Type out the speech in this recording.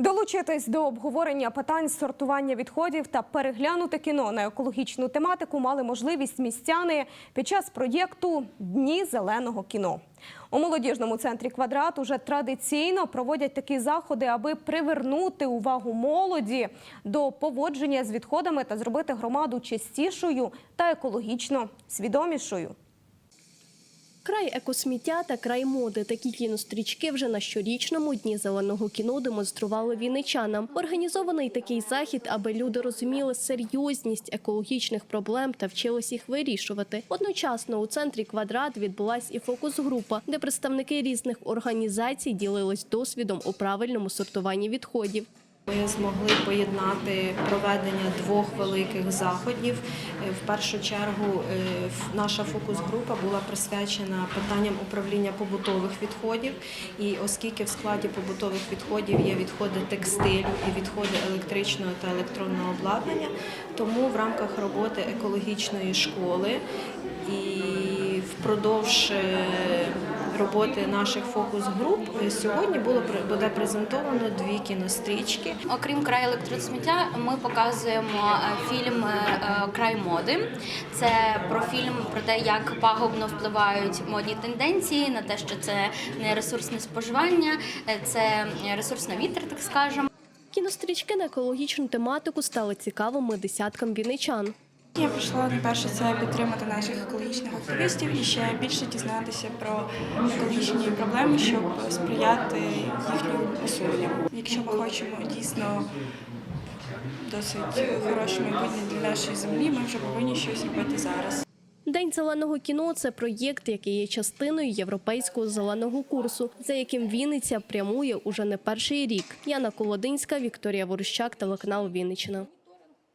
Долучитись до обговорення питань сортування відходів та переглянути кіно на екологічну тематику мали можливість містяни під час проєкту Дні зеленого кіно. У молодіжному центрі квадрат уже традиційно проводять такі заходи, аби привернути увагу молоді до поводження з відходами та зробити громаду чистішою та екологічно свідомішою. Край екосміття та край моди. Такі кінострічки вже на щорічному дні зеленого кіно демонстрували вінничанам. Організований такий захід, аби люди розуміли серйозність екологічних проблем та вчились їх вирішувати. Одночасно у центрі квадрат відбулась і фокус-група, де представники різних організацій ділились досвідом у правильному сортуванні відходів. Ми змогли поєднати проведення двох великих заходів. Е, В першу чергу е, наша фокус-група була присвячена питанням управління побутових відходів. І оскільки в складі побутових відходів є відходи текстилю і відходи електричного та електронного обладнання, тому в рамках роботи екологічної школи і впродовж е, роботи наших фокус-груп е, сьогодні було буде презентовано дві кінострічки. Окрім краю електросміття, ми показуємо е, фільм е, Край моди. Це про фільм про те, як пагубно впливають модні тенденції на те, що це не ресурсне споживання, це ресурсна вітер, так скажемо. Кінострічки на екологічну тематику стали цікавими десяткам вінничан. Я прийшла найперше це підтримати наших екологічних активістів і ще більше дізнатися про екологічні проблеми, щоб сприяти їхньому усуненню. Якщо ми хочемо дійсно досить хороше майбутнє для нашої землі, ми вже повинні щось робити зараз. День зеленого кіно це проєкт, який є частиною європейського зеленого курсу, за яким Вінниця прямує уже не перший рік. Яна Колодинська, Вікторія Ворощак, телеканал Вінниччина.